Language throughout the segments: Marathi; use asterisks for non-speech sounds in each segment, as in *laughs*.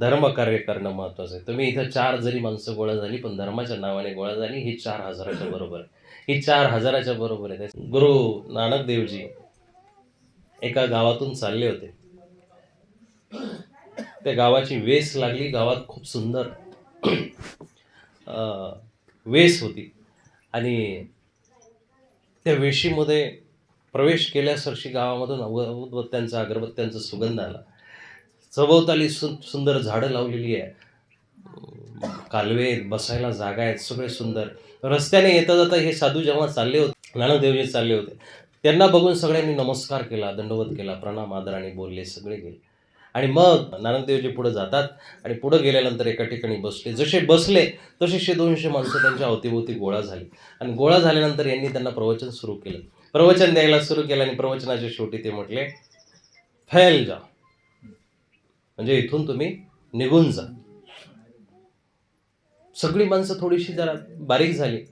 धर्मकार्य करणं महत्त्वाचं आहे. तुम्ही इथं चार जरी माणसं गोळा झाली पण धर्माच्या नावाने गोळा झाली ही चार हजाराच्या *laughs* बरोबर आहे. ही चार हजाराच्या बरोबर आहे. गुरु नानक देवजी एका गावातून चालले होते. त्या गावाची वेस लागली. गावात खूप सुंदर अं, वेस होती. आणि त्या वेशीमध्ये प्रवेश केल्यासरशी गावामधून उदबत्त्यांचा अगरबत्त्यांचा सुगंध आला. सभोवताली सु सुंदर झाडं लावलेली आहे. कालवे आहेत, बसायला जागा आहेत सगळे सुंदर. रस्त्याने येता जाता हे साधू जेव्हा चालले होते नानकदेवजी चालले होते त्यांना बघून सगळ्यांनी नमस्कार केला दंडवत केला प्रणाम आदराने बोलले सगळे गेले. आणि मग नानकदेवजी पुढे जातात आणि पुढे गेल्यानंतर एका ठिकाणी बसले. जसे बसले तसे दोनशे माणसं त्यांच्या अवतीभोवती गोळा झाली. आणि गोळा झाल्यानंतर यांनी त्यांना प्रवचन सुरू केलं. प्रवचन द्यायला सुरू केलं आणि प्रवचनाच्या शेवटी ते म्हटले फैल जा म्हणजे इथून तुम्ही निघून जा. सगळी माणसं थोडीशी जरा बारीक झाली.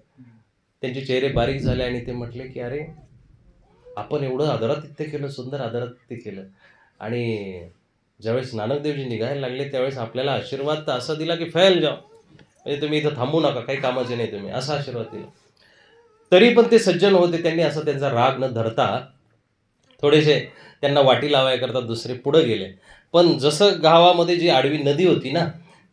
त्यांचे चेहरे बारीक झाले आणि ते म्हटले की अरे आपण एवढं आदरातिथ्य केलं सुंदर आदरातिथ्य केलं. आणि ज्यावेळेस नानकदेवजी निघायला लागले त्यावेळेस आपल्याला आशीर्वाद तर असा दिला की फैल जाओ. म्हणजे तुम्ही इथं थांबू नका काही कामाचे नाही तुम्ही. असा आशीर्वाद दिला. तरी पण ते सज्जन होते त्यांनी असा त्यांचा राग न धरता थोडेसे त्यांना वाटी लावायकरता दुसरे पुढं गेले. पण जसं गावामध्ये जी आडवी नदी होती ना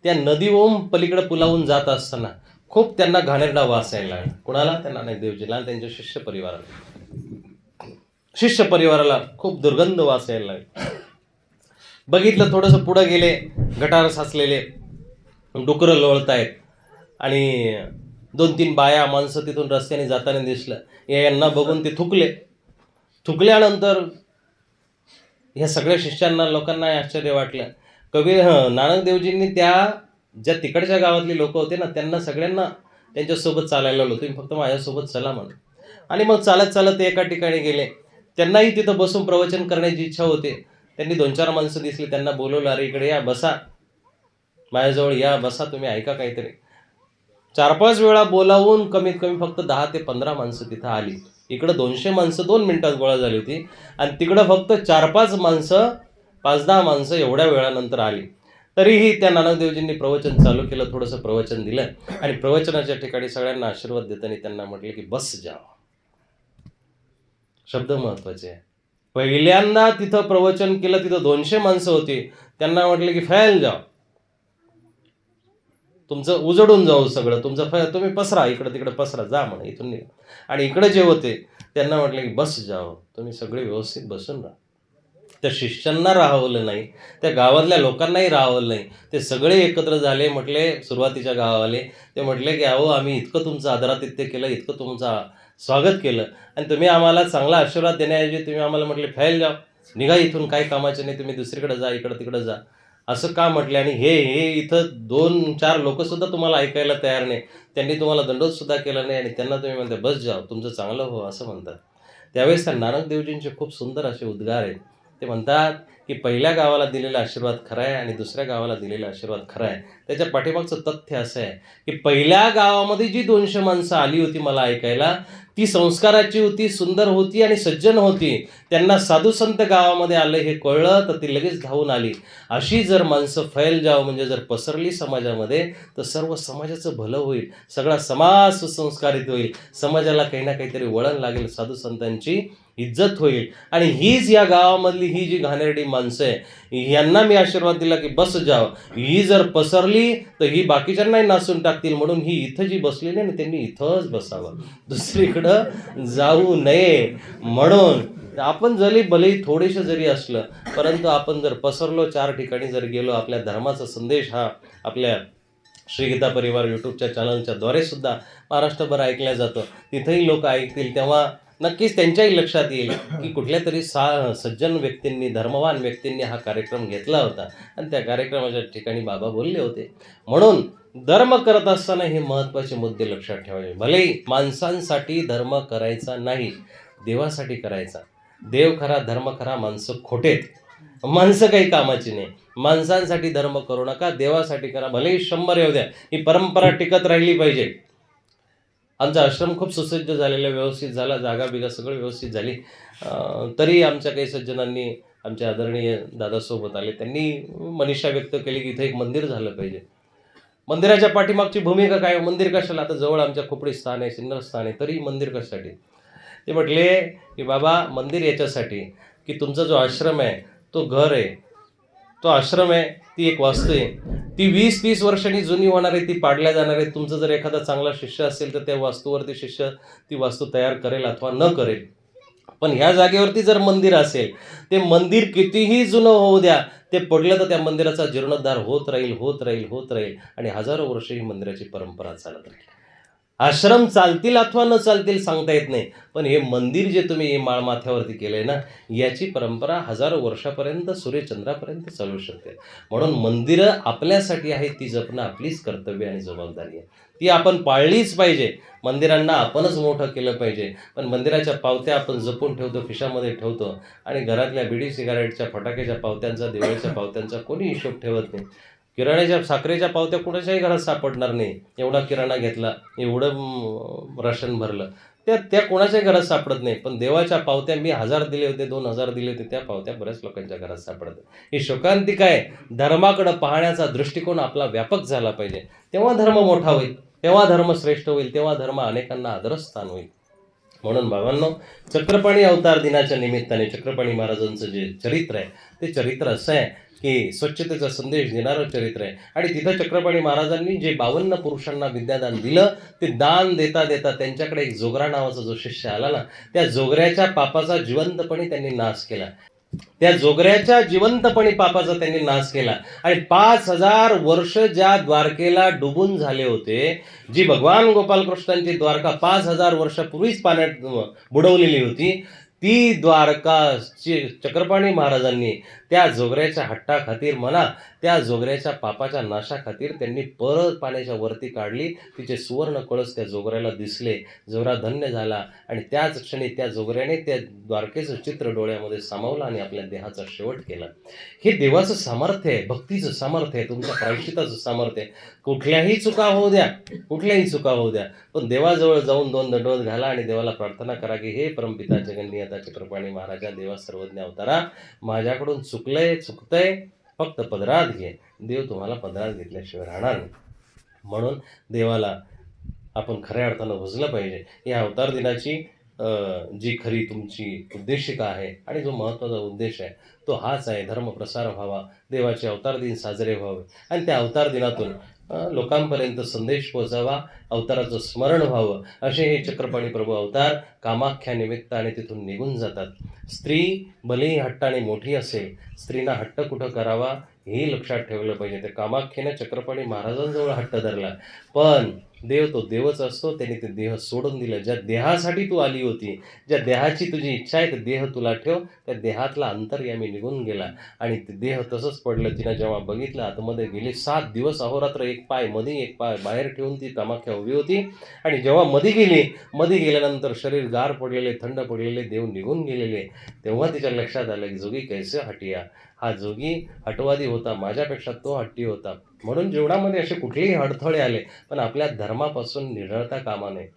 त्या नदीवरून पलीकडे पुलावून जात असताना खूप त्यांना घाणेरडा वास यायला लागला. कुणाला? त्यांना नाही देवजीला आणि त्यांच्या शिष्य परिवाराला. शिष्य परिवाराला खूप दुर्गंध वास यायला लागला. बघितलं थोडंसं पुढं गेले गटार साचलेले डुकरं लोळतायत आणि दोन तीन बाया माणसं तिथून रस्त्याने जाताना दिसलं. यांना बघून ते थुकले. थुकल्यानंतर ह्या सगळ्या शिष्यांना लोकांना आश्चर्य वाटलं. कबीर नानकदेवजींनी त्या ज्या तिकडच्या गावातली लोक होते ना त्यांना सगळ्यांना त्यांच्यासोबत चालायला लावलं. तुम्ही फक्त माझ्यासोबत चला म्हणून. आणि मग चालत चालत ते एका ठिकाणी गेले. त्यांनाही तिथं बसून प्रवचन करण्याची इच्छा होते. त्यांनी दोन चार माणसं दिसली. त्यांना बोलवलं अरे इकडे या बसा. माझ्याजवळ या बसा. तुम्ही ऐका काहीतरी. चार पाच वेळा बोलावून कमीत कमी फक्त दहा ते पंधरा माणसं तिथं आली. इकडं दोनशे माणसं दोन मिनिटात गोळा झाली होती. आणि तिकडं फक्त चार पाच माणसं पाच दहा माणसं एवढ्या वेळानंतर आली. तरीही त्या नानकदेवजींनी प्रवचन चालू केलं थोडंसं प्रवचन दिलं. आणि प्रवचनाच्या ठिकाणी सगळ्यांना आशीर्वाद देताना त्यांना म्हटले की बस जा. शब्द महत्त्वाचे आहे. पहिल्यांदा तिथं प्रवचन केलं तिथं दोनशे माणसं होती. त्यांना म्हटलं की फॅल जाव तुमचं उजडून जाऊ सगळं तुमचं फ तुम्ही पसरा इकडं तिकडं पसरा जा म्हणे इथून निघा. आणि इकडे जे होते त्यांना म्हटलं की बस जाओ तुम्ही सगळे व्यवस्थित बसून राहा. त्या शिष्यांना राहवलं नाही त्या गावातल्या लोकांनाही राहवलं नाही. ते सगळे एकत्र झाले म्हटले सुरुवातीच्या गावाले ते म्हटले की अहो आम्ही इतकं तुमचं आदरातिथ्य केलं इतकं तुमचं स्वागत केलं. आणि तुम्ही आम्हाला चांगला आशीर्वाद देण्याऐवजी तुम्ही आम्हाला म्हटले फैल जाओ निघा इथून काही कामाचे नाही तुम्ही दुसरीकडे जा इकडं तिकडं जा. असं का म्हटले? आणि हे हे इथं दोन चार लोक सुद्धा तुम्हाला ऐकायला तयार नाही. त्यांनी तुम्हाला दंडोतसुद्धा केला नाही आणि त्यांना तुम्ही म्हणता बस जाओ तुमचं चांगलं हो असं म्हणतात. त्यावेळेस त्या नानक देवजींचे खूप सुंदर असे उद्गार आहेत. ते म्हणतात की पहिल्या गावाला दिलेला आशीर्वाद खरा आहे आणि दुसऱ्या गावाला दिलेला आशीर्वाद खरा आहे त्याच्या पाठीमागचं तथ्य असं आहे की पहिल्या गावामध्ये जी दोनशे माणसं आली होती मला ऐकायला ती संस्काराची होती सुंदर होती आणि सज्जन होती. त्यांना साधू संत गावामध्ये आलं हे कळलं तर ती लगेच धावून आली. अशी जर माणसं फैल जाव म्हणजे जर पसरली समाजामध्ये तर सर्व समाजाचं भलं होईल. सगळा समाज सुसंस्कारित होईल. समाजाला काही ना काहीतरी वळण लागेल साधू संतांची. इज्जत होईल. आणि हीच या गावामधली ही जी घाणेरडी माणसं आहे. यांना मी आशीर्वाद दिला की बस जाव. ही जर पसरली तर ही बाकीच्यांनाही नासून टाकतील. म्हणून ही इथं जी बसलेली आहे ना त्यांनी इथंच बसावं. दुसरीकडं जाऊ नये. म्हणून आपण जरी भलेही थोडेसे जरी असलं परंतु आपण जर पसरलो चार ठिकाणी जर गेलो आपल्या धर्माचा संदेश हा आपल्या श्रीगीता परिवार यूट्यूबच्या चॅनलच्या द्वारे सुद्धा महाराष्ट्रभर ऐकल्या जातो. तिथेही लोक ऐकतील. तेव्हा नक्कीच त्यांच्याही लक्षात येईल की कुठल्या तरी सा सज्जन व्यक्तींनी धर्मवान व्यक्तींनी हा कार्यक्रम घेतला होता. आणि त्या कार्यक्रमाच्या ठिकाणी बाबा बोलले होते. म्हणून धर्म करत असताना हे महत्त्वाचे मुद्दे लक्षात ठेवावे. भलेही माणसांसाठी धर्म करायचा नाही देवासाठी करायचा. देव खरा धर्म खरा माणसं खोटेत. माणसं काही कामाची नाही. माणसांसाठी धर्म करू नका देवासाठी करा. भलेही शंभर येऊ द्या. ही परंपरा टिकत राहिली पाहिजे. आमचा आश्रम खूप सुसज्ज झालेला व्यवस्थित झाला जागा बिगा सगळं व्यवस्थित झाली. तरी आमच्या काही सज्जनांनी आमच्या आदरणीय दादासोबत आले. त्यांनी मनीषा व्यक्त केली की इथं एक मंदिर झालं पाहिजे. मंदिराच्या पाठीमागची भूमिका काय? मंदिर कशाला? आता जवळ आमच्या खोपडी स्थान आहे सिन्नर स्थान आहे तरी मंदिर कशासाठी? ते म्हटले की बाबा मंदिर याच्यासाठी की तुमचा जो आश्रम आहे तो घर आहे. तो आश्रम आहे ती एक वास्तू आहे. ती वीस तीस वर्षांनी जुनी होणार आहे ती पाडल्या जाणार आहे. तुमचं जर एखादा चांगला शिष्य असेल तर त्या वास्तूवरती शिष्य ती वास्तू तयार करेल अथवा न करेल. पण ह्या जागेवरती जर मंदिर असेल ते मंदिर कितीही जुनं होऊ द्या ते पडलं तर त्या मंदिराचा जीर्णोद्धार होत राहील होत राहील होत राहील. आणि हजारो वर्ष ही मंदिराची परंपरा चालत राहील. आश्रम चालतील अथवा न चालतील सांगता येत नाही. पण हे मंदिर जे तुम्ही हे केलं आहे केलंय ना याची परंपरा हजारो वर्षापर्यंत सूर्यचंद्रापर्यंत चालू शकते. म्हणून मंदिरं आपल्यासाठी आहेत ती जपणं आपलीच कर्तव्य आणि जबाबदारी आहे. ती आपण पाळलीच पाहिजे. मंदिरांना आपणच मोठं केलं पाहिजे. पण मंदिराच्या पावत्या आपण जपून ठेवतो खिशामध्ये ठेवतो. आणि घरातल्या बिडी सिगारेटच्या फटाक्याच्या पावत्यांचा दिवाळीच्या पावत्यांचा कोणी हिशोब ठेवत नाही. किराण्याच्या साखरेच्या पावत्या कुणाच्याही घरात सापडणार नाही. एवढा किराणा घेतला एवढं राशन भरलं. त्या त्या कोणाच्याही घरात सापडत नाही. पण देवाच्या पावत्या मी हजार दिले होते दोन हजार दिले होते त्या पावत्या बऱ्याच लोकांच्या घरात सापडत ही शोकांती काय? धर्माकडं पाहण्याचा दृष्टिकोन आपला व्यापक झाला पाहिजे. तेव्हा धर्म मोठा होईल तेव्हा धर्म श्रेष्ठ होईल तेव्हा धर्म अनेकांना आदरस्थान होईल. म्हणून बाबांनो चक्रपाणी अवतार दिनाच्या निमित्ताने चक्रपाणी महाराजांचं जे चरित्र आहे ते चरित्र असं आहे की स्वच्छतेचा संदेश देणारं चरित्र आहे. आणि तिथं चक्रपाणी महाराजांनी जे बावन्न पुरुषांना विद्यादान दिलं ते दान देता देता त्यांच्याकडे एक जोगरा नावाचा जो शिष्य आला ना त्या जोगऱ्याच्या पापाचा जिवंतपणे त्यांनी नाश केला. त्या जोगऱ्याच्या जिवंतपणे पापाचा त्यांनी नाश केला. आणि पाच हजार वर्ष ज्या द्वारकेला डुबून झाले होते जी भगवान गोपालकृष्णांची द्वारका पाच हजार वर्षापूर्वीच पाण्यात बुडवलेली होती ती द्वारका ची- चक्रपाणी महाराजांनी त्या जोगऱ्याच्या हट्टाखातीर म्हणा त्या जोगऱ्याच्या पापाच्या नाशाखातीर त्यांनी परत पाण्याच्या वरती काढली. तिचे सुवर्ण कळस त्या जोगऱ्याला दिसले. जोगरा धन्य झाला आणि त्याच क्षणी त्या जोगऱ्याने त्या द्वारकेचं चित्र डोळ्यामध्ये सामावलं आणि आपल्या देहाचा शेवट केला. हे देवाचं सामर्थ्य आहे भक्तीचं सामर्थ्य आहे तुमच्या प्रायश्चिताचं सामर्थ्य आहे. कुठल्याही चुका होऊ द्या कुठल्याही चुका होऊ द्या. पण देवाजवळ जाऊन दोन दंडवत घाला आणि देवाला प्रार्थना करा की हे परमपिता जगन्नियता चित्रपाणी महाराजा देवा सर्वज्ञ अवतारा माझ्याकडून चुकलंय चुकतंय फक्त पदरात घे. देव तुम्हाला पदरात घेतल्याशिवाय राहणार नाही. म्हणून देवाला आपण खऱ्या अर्थानं भजलं पाहिजे. या अवतार दिनाची जी खरी तुमची उद्देशिका आहे आणि जो महत्त्वाचा उद्देश आहे तो हाच आहे. धर्म प्रसार व्हावा. देवाचे अवतार दिन साजरे व्हावे. आणि त्या अवतार दिनातून लोकांपर्यंत संदेश पोचावा अवताराचं स्मरण व्हावं असे हे चक्रपाणी प्रभू अवतार कामाख्या निमित्ताने तिथून निघून जातात. स्त्री भलेही हट्टाने मोठी असेल स्त्रीना हट्ट कुठं करावा हे लक्षात ठेवलं पाहिजे. तर कामाख्येनं चक्रपाणी महाराजांजवळ हट्ट धरला. पण देव तो देवच असतो त्याने ते देह सोडून दिलं. ज्या देहासाठी तू आली होती ज्या देहाची तुझी इच्छा आहे ते देह तुला ठेव. त्या देहातला अंतर्यामी निघून गेला. आणि ते देह तसंच पडलं. तिनं जेव्हा बघितलं आतमध्ये गेले. सात दिवस अहोरात्र एक पायमध्ये एक पाय बाहेर ठेवून ती कामाख्या उभी होती. आणि जेव्हा मध्ये गेली मध्ये गेल्यानंतर शरीर गार पडलेले थंड पडलेले देव निघून गेलेले तेव्हा तिच्या लक्षात आलं की जोगी कैसे हटिया? हा जोगी हटवादी होता माझ्यापेक्षा तो हट्टी होता. म्हणून जीवनामध्ये असे कुठलेही अडथळे आले पण आपल्या धर्मापासून निढळता कामा नये.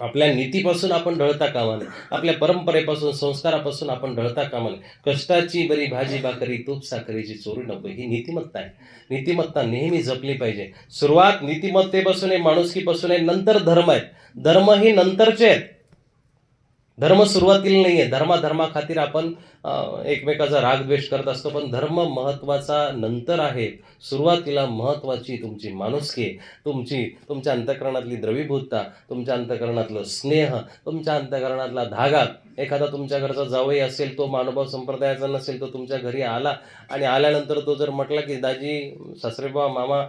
आपल्या नीतीपासून आपण ढळता कामा नये. आपल्या परंपरेपासून संस्कारापासून आपण ढळता कामा नये. कष्टाची बरी भाजी भाकरी तूप साखरेची चोरी नको ही नीतिमत्ता आहे. नीतिमत्ता नेहमी जपली पाहिजे. सुरुवात नीतिमत्तेपासून आहे माणुसकीपासून आहे नंतर धर्म आहेत. धर्म ही नंतरचे आहेत. धर्म सुरुवातीला नाही आहे धर्मा खातीर आपण एकमेकाचा राग द्वेष करत असतो पण धर्म महत्त्वाचा नंतर आहे. सुरुवातीला महत्त्वाची तुमची माणुसकी तुमची तुमच्या अंतकरणातली द्रवीभूतता तुमच्या अंतकरणातलं स्नेह तुमच्या अंतकरणातला धागा एखादा तुमच्या घरचा जावई असेल तो मानवभाव संप्रदायाचा नसेल तो तुमच्या घरी आला आणि आल्यानंतर तो जर म्हटला की दाजी सासरेबा मामा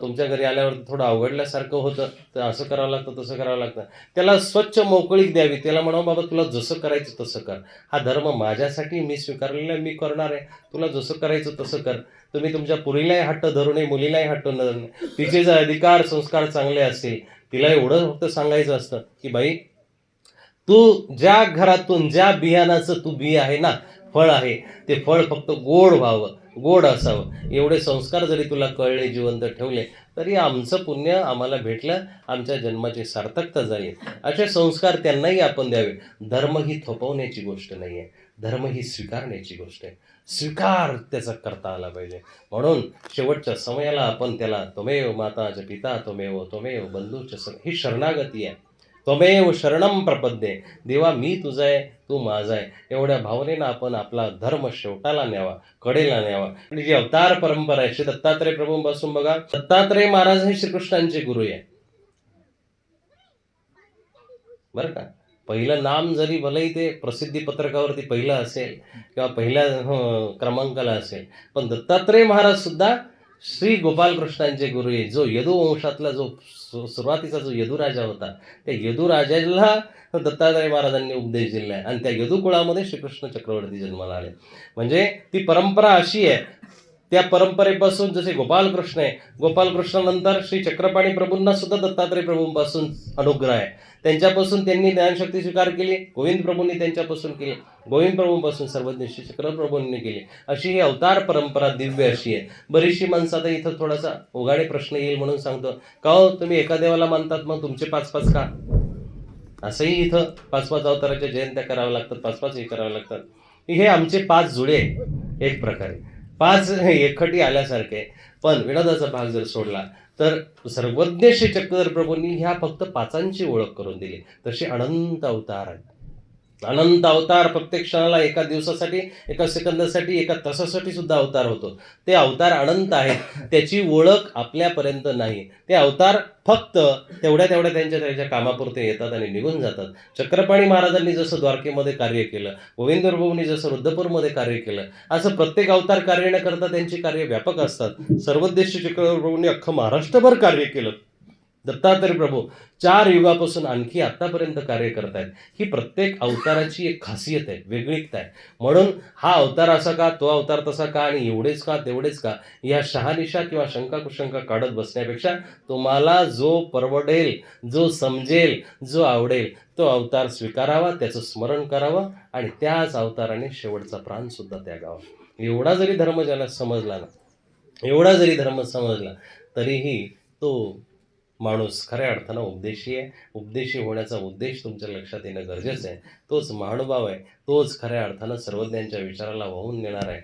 तुमच्या घरी आल्यावर थोडं अवघडल्यासारखं होतं तर असं करावं लागतं तसं करावं लागतं. त्याला स्वच्छ मोकळीक द्यावी. त्याला म्हणावं बाबा तुला जसं करायचं तसं कर. हा धर्म माझ्यासाठी मी स्वीकारलेला आहे, मी करणार आहे. तुला जसं करायचं तसं कर. तुम्ही तुमच्या पुरीलाही हट्ट धरू नये मुलीलाही हट्ट न धरू नये. तिचे जर अधिकार संस्कार चांगले असतील तिला एवढं फक्त सांगायचं असतं की बाई तू ज्या घरातून ज्या बियाणाचं तू बी आहे ना फळ आहे ते फळ फक्त गोड व्हावं गोड असावं. एवढे संस्कार जरी तुला कळले जिवंत ठेवले तरी आमचं पुण्य आम्हाला भेटलं आमच्या जन्माची सार्थकता झाली. असे संस्कार त्यांनाही आपण द्यावे. धर्म ही थोपवण्याची गोष्ट नाही आहे धर्म ही स्वीकारण्याची गोष्ट आहे. स्वीकार त्याचा करता आला पाहिजे. म्हणून शेवटच्या समयाला आपण त्याला त्वमेव माताच्या पिता त्वमेव त्वमेव बंधूच्या सख ही शरणागती आहे. त्वमेव शरणम प्रपद्ये. देवा मी तुझा आहे तू माझा आहे. एवढ्या भावनेनं आपण आपला धर्म शेवटाला न्यावा कडेला न्यावा. आणि जी अवतार परंपरा आहे श्री दत्तात्रय प्रभूंपासून बघा दत्तात्रय महाराज हे श्रीकृष्णांचे गुरु आहे. बरं का? पहिलं नाम जरी भलेही ते प्रसिद्धी पत्रकावरती पहिलं असेल किंवा पहिल्या हो, क्रमांकाला असेल पण दत्तात्रय महाराज सुद्धा श्री गोपालकृष्णांचे गुरु आहे जो यदू वंशातला जो सुरुवातीचा जो यदुराजा होता त्या यदुराजाला दत्तात्रय महाराजांनी उपदेश दिला आहे. आणि त्या यदुकुळामध्ये श्रीकृष्ण चक्रवर्ती जन्माला आले. म्हणजे ती परंपरा अशी आहे त्या परंपरेपासून जसे गोपालकृष्ण आहे गोपालकृष्णानंतर श्री चक्रपाणी प्रभूंना सुद्धा दत्तात्रय प्रभूंपासून अनुग्रह आहे. त्यांच्यापासून त्यांनी ज्ञानशक्ती स्वीकार केली गोविंद प्रभूंनी त्यांच्यापासून केली गोविंद प्रभूंपासून सर्वज्ञ श्री चक्र प्रभूंनी केली. अशी ही अवतार परंपरा दिव्य अशी आहे. बरीचशी माणसं आता इथं थोडासा उघाडे प्रश्न येईल म्हणून सांगतो. का हो तुम्ही एका देवाला मानतात मग तुमचे पाच पाच का? असंही इथं पाच पाच अवताराच्या जयंत्या कराव्या लागतात पाच पाच हे कराव्या लागतात. हे आमचे पाच जुळे आहेत, एक प्रकारे. पाच एकखटी आल्यासारखे. पण विनोदाचा भाग जर सोडला तर सर्वज्ञ श्री चक्रधर प्रभूंनी ह्या फक्त पाचांची ओळख करून दिली. तसे अनंत अवतार आहेत. अनंत अवतार प्रत्येक क्षणाला एका दिवसासाठी एका सेकंदासाठी एका तासासाठी सुद्धा अवतार होतो. ते अवतार अनंत आहेत. त्याची ओळख आपल्यापर्यंत नाही. ते अवतार फक्त तेवढ्या तेवढ्या त्यांच्या त्यांच्या कामापुरते येतात आणि निघून जातात. चक्रपाणी महाराजांनी जसं द्वारकेमध्ये कार्य केलं गोविंद प्रभूंनी जसं रुद्रपूरमध्ये कार्य केलं असं प्रत्येक अवतार कार्य न करता त्यांची कार्य व्यापक असतात. सर्वोद्देश चक्रप्रभूंनी अख्खं महाराष्ट्रभर कार्य केलं. दत्तात्रय प्रभू चार युगापासून आणखी आत्तापर्यंत कार्य करत आहेत ही प्रत्येक अवताराची एक खासियत आहे वेगळीकता आहे. म्हणून हा अवतार असा का तो अवतार तसा का आणि एवढेच का तेवढेच का या शहानिशा किंवा शंका कुशंका काढत बसण्यापेक्षा तुम्हाला जो परवडेल जो समजेल जो आवडेल तो अवतार स्वीकारावा त्याचं स्मरण करावं आणि त्याच अवताराने शेवटचा प्राणसुद्धा त्यागावा. एवढा जरी धर्म ज्याला समजला ना एवढा जरी धर्म समजला तरीही तो माणूस खऱ्या अर्थानं उपदेशी आहे. उपदेशी होण्याचा उद्देश तुमच्या लक्षात येणं गरजेचं आहे. तोच महानुभाव आहे. तोच खऱ्या अर्थानं सर्वज्ञांच्या विचाराला वाहून नेणार आहे.